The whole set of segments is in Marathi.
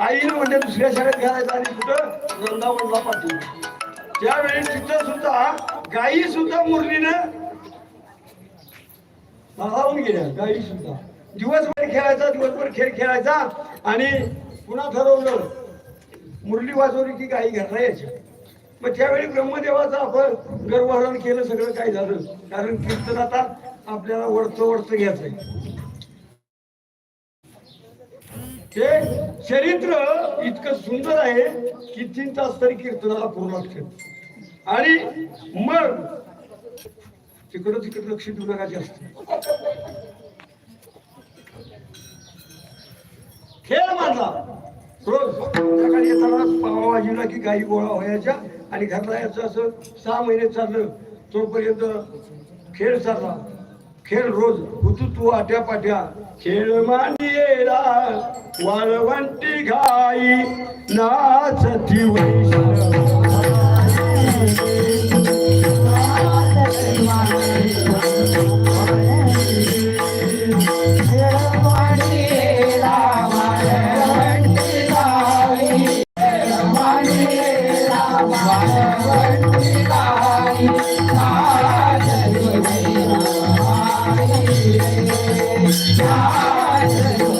आईनं म्हणजे दुसऱ्या शाळेत घालायचं आणि कुठं? वृंदावनला पाठवलं. त्यावेळी तिथं सुद्धा गायी सुद्धा मुरलीनं भागावून गेल्या गायी सुद्धा. दिवसभर खेळायचा दिवसभर खेळ खेळायचा आणि पुन्हा ठरवलं मुरली वाजवली की गायी घरला यायच्या. मग त्यावेळी ब्रह्मदेवाचं आपण गर्वहरण केलं सगळं काय झालं. कारण कीर्तन आता आपल्याला वरचं वरचं घ्यायचंय. ते चरित्र इतकं सुंदर आहे की तीन तास तरी कीर्तनाला पूर्ण लागते. आणि मग तिकडं तिकडं लक्ष देऊ नका जास्त. खेळ माझा. रोज सकाळी येताना पावा वाजवला की गाई गोळा व्हायच्या आणि घरला यायचं असं सहा महिने चाललं तोपर्यंत खेळ चालला. खेळ रोज हुतुतू तू आट्या पाट्या खेळ मांडियेला वाळवंटी घाई नाचती वैष्णव. Yeah.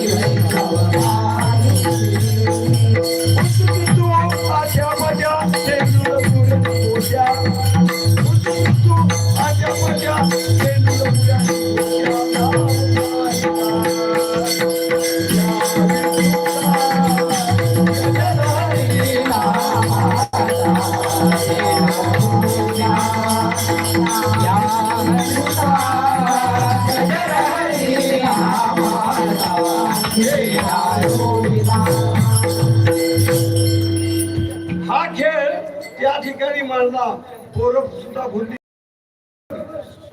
हा खेळ त्या ठिकाणी मांडला. पोरं सुद्धा भुलली.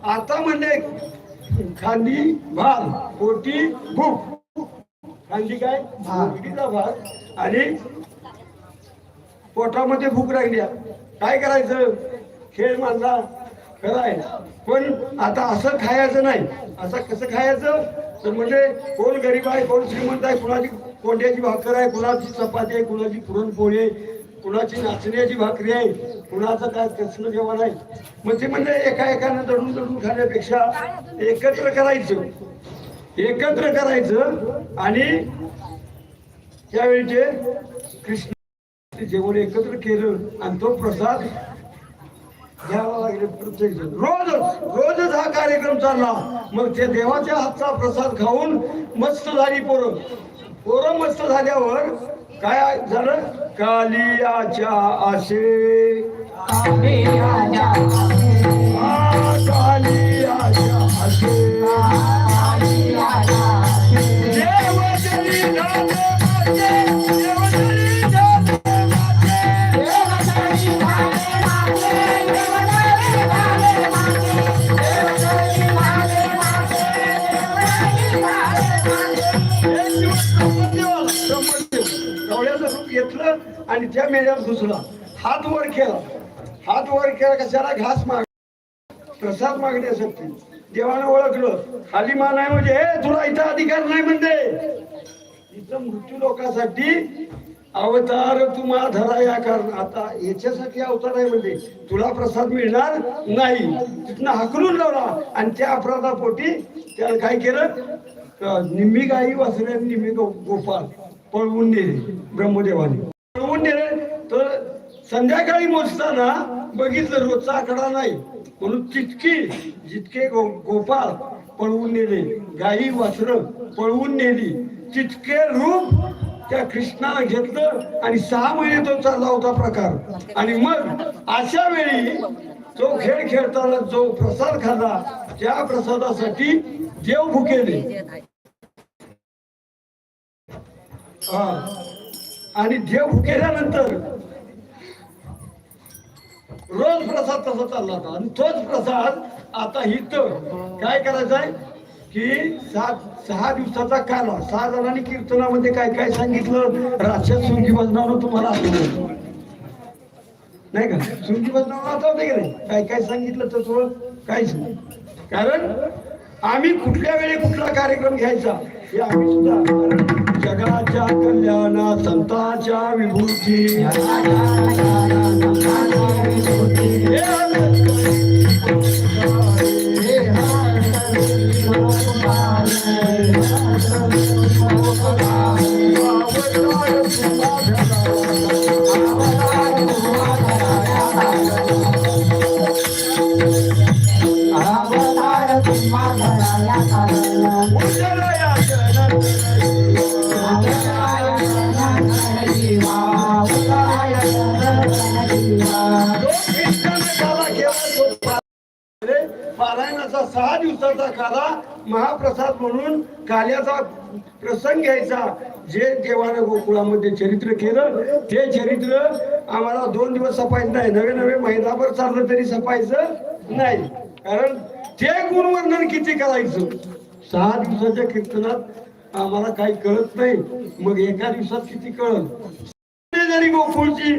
आता म्हणजे खांदी भाल पोटी भूक. खांदी काय? भागडीचा भाग आणि पोटामध्ये भूक लागल्या काय करायचं? खेळ मांडला. खराय. पण आता असं खायचं नाही. असं कसं खायचं? तर म्हणजे कोण गरीब आहे कोण श्रीमंत आहे कोणाची कोंड्याची भाकर आहे कुणाची चपाती आहे कुणाची पुरणपोळी आहे कुणाची नाचण्याची भाकरी आहे कुणाचं काय कसलं जेवण आहे? मग ते म्हणजे एका एकानं दडून दडून खाण्यापेक्षा एकत्र करायचं. एकत्र करायचं आणि त्यावेळीचे कृष्ण जेवण एकत्र केलं आणि तो प्रसाद घ्यावा लागले प्रत्येक जण. रोजच रोजच हा कार्यक्रम चालला. मग ते देवाच्या हातचा प्रसाद खाऊन मस्त झाली पोरं. पोरं मस्त झाल्यावर काय झालं? कालियाच्या आशे. घेतलं आणि त्या मेळ्यात घुसला. हात वर केला. हात वर केला कशाला घास माग. प्रसाद मागण्यासाठी. देवानं ओळखलं. खाली मान आहे म्हणजे हे तुला इथं अधिकार नाही म्हणते. इथं मृत्यू लोकांसाठी अवतार तुम्हा धरा या कारण. आता याच्यासाठी अवतार आहे म्हणजे तुला प्रसाद मिळणार नाही. तिथनं हकलून लावला. आणि त्या अपराधापोटी त्याला काय केलं? निम्मी गाई वासऱ्या निम्मी गो- गोपाल पळवून नेले ब्रह्मदेवाने. पळवून नेले तर संध्याकाळी मोजताना बघितलं रोजचा आकडा नाही. म्हणून तितकी जितके गो गोपाळ पळवून नेले गाई वासर पळवून नेली तितके रूप त्या कृष्णाला घेतलं आणि सहा महिने तो चालला होता प्रकार. आणि मग अशा वेळी तो खेळ खेळताना जो प्रसाद खाल्ला त्या प्रसादासाठी देव भुकेले हा. आणि देव केल्यानंतर रोज प्रसाद तसा चालला होता. आणि तोच प्रसाद आता इथं काय करायचं आहे की सात सहा दिवसाचा काला सहा जणांनी कीर्तनामध्ये काय काय सांगितलं? राक्षस सुंगी बजनावर तुम्हाला आठवलं नाही का? सुंगी बजनावर आठवते की नाही? काय काय सांगितलं तर थोडं काहीच नाही. कारण आम्ही कुठल्या वेळी कुठला कार्यक्रम घ्यायचा हे आम्ही सुद्धा जगाच्या कल्याणा संतांच्या विभूती पारायणाचा सहा दिवसाचा काला महाप्रसाद म्हणून कार्याचा प्रसंग घ्यायचा. जे देवानं गोकुळामध्ये चरित्र केलं ते चरित्र आम्हाला दोन दिवस सपायचं नाही. नवे नवे महिनाभर चाललं तरी सपायचं नाही. कारण ते गुणवर्णन किती करायचं? सहा दिवसाच्या कीर्तनात आम्हाला काही कळत नाही. मग एका दिवसात किती कळत जरी गोकुळची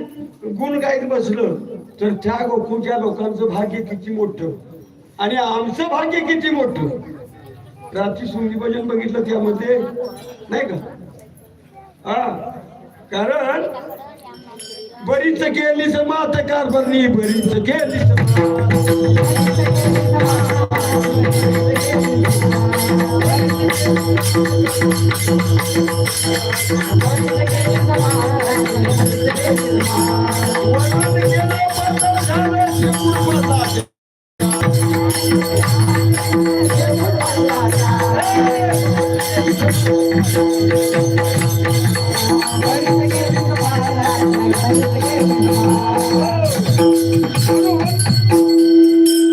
गुण गायत बसलं तर त्या गोकुळच्या लोकांचं भाग्य किती मोठं? आणि आमचं भाग्य किती मोठं? रात्री सुंगी भजन बघितलं त्यामध्ये नाही का? हा. कारण बरीच केली समात कारभारणी बरीच गेली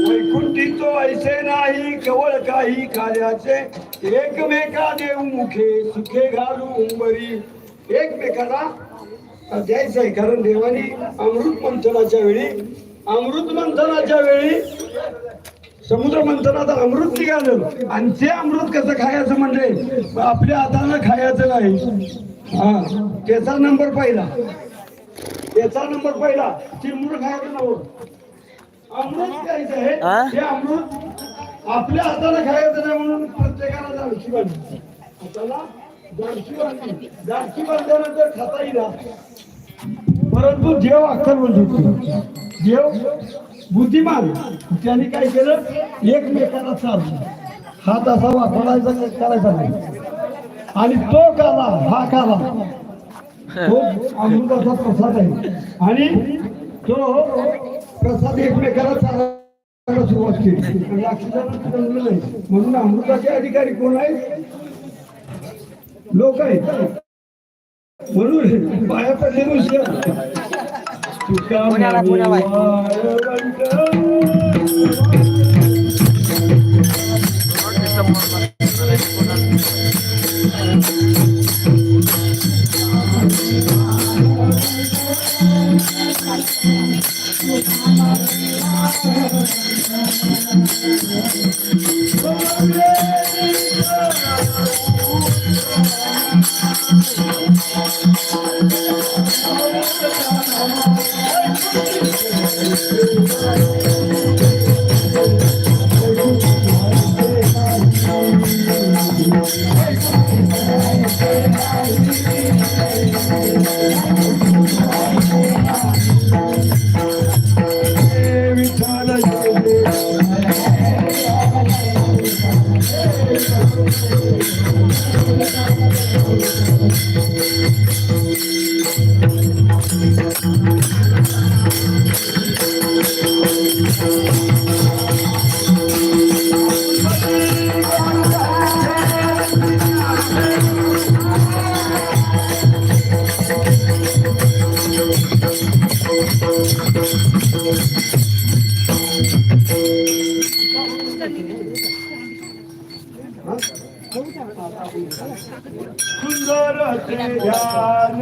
वैकुंठी तो ऐसे नाही कवळ काही कार्याचे एकमेका देऊ मुखे सुखे घालू उंबरी. एकमेकाला द्यायचं आहे कारण देवानी अमृत मंथनाच्या वेळी अमृत मंथनाच्या वेळी समुद्र मंथनात अमृत निघालं. आणि ते अमृत कसं खायचं म्हणजे आपल्या हातानं खायचं नाही. हा त्याचा नंबर पहिला. त्याचा नंबर पहिला. चिमूड खायचं नव्हतं. अमृत द्यायचं आहे? हे अमृत आपल्या हाताला खायचं नाही म्हणून प्रत्येकाला दाडशी बांधली. हाताला बांधली. बांधल्यानंतर खाता येईल परंतु देव अक्कल म्हणजे देव बुद्धिमान. त्याने काय केलं? एकमेकाला चाललं हात असा वापरायचा करायचा नाही. आणि तो काला हा काला तो अमृताचा प्रसाद आहे. आणि तो प्रसाद एकमेकाला चालला सुरुवात केली म्हणून अमृताचे अधिकारी कोण आहेत लोक आहेत म्हणून पाया पडले नुसतं Thank you. सुंदर ध्यान सुंदर ध्यान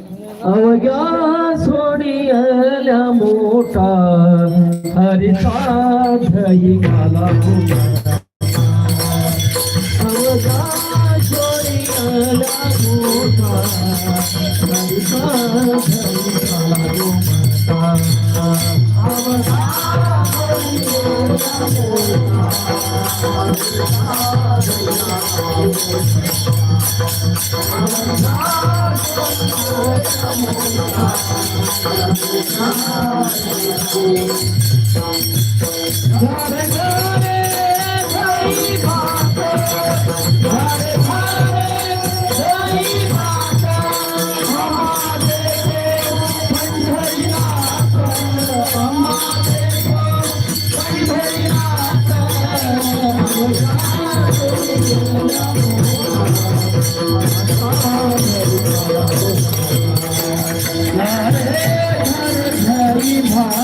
અવગા સોડિયલા મોટા હરિતા થઈ ગાલા અવગા સોડિયલા મોટા હરિતા થઈ ગાલા અવગા સોડિયલા મોટા Hare Hare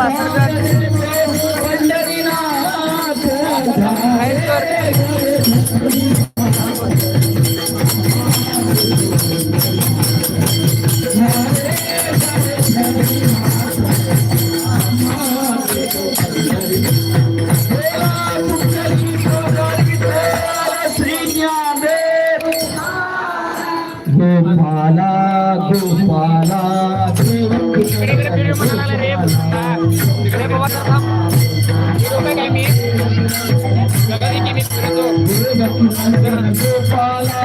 गोपाला गोपाला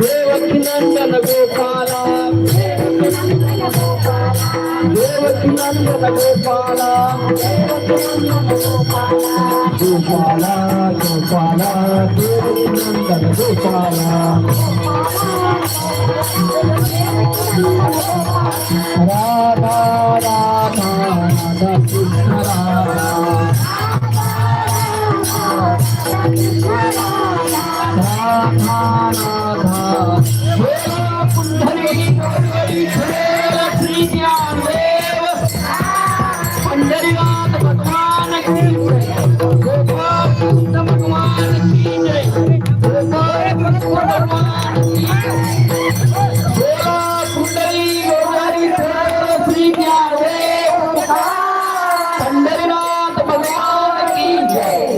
देवकी नंदन गोपाला देवकी नंदन गोपाला गोपाला गोपाला देवकी नंदन गोपाला राधा राधा राधा कृष्ण राधा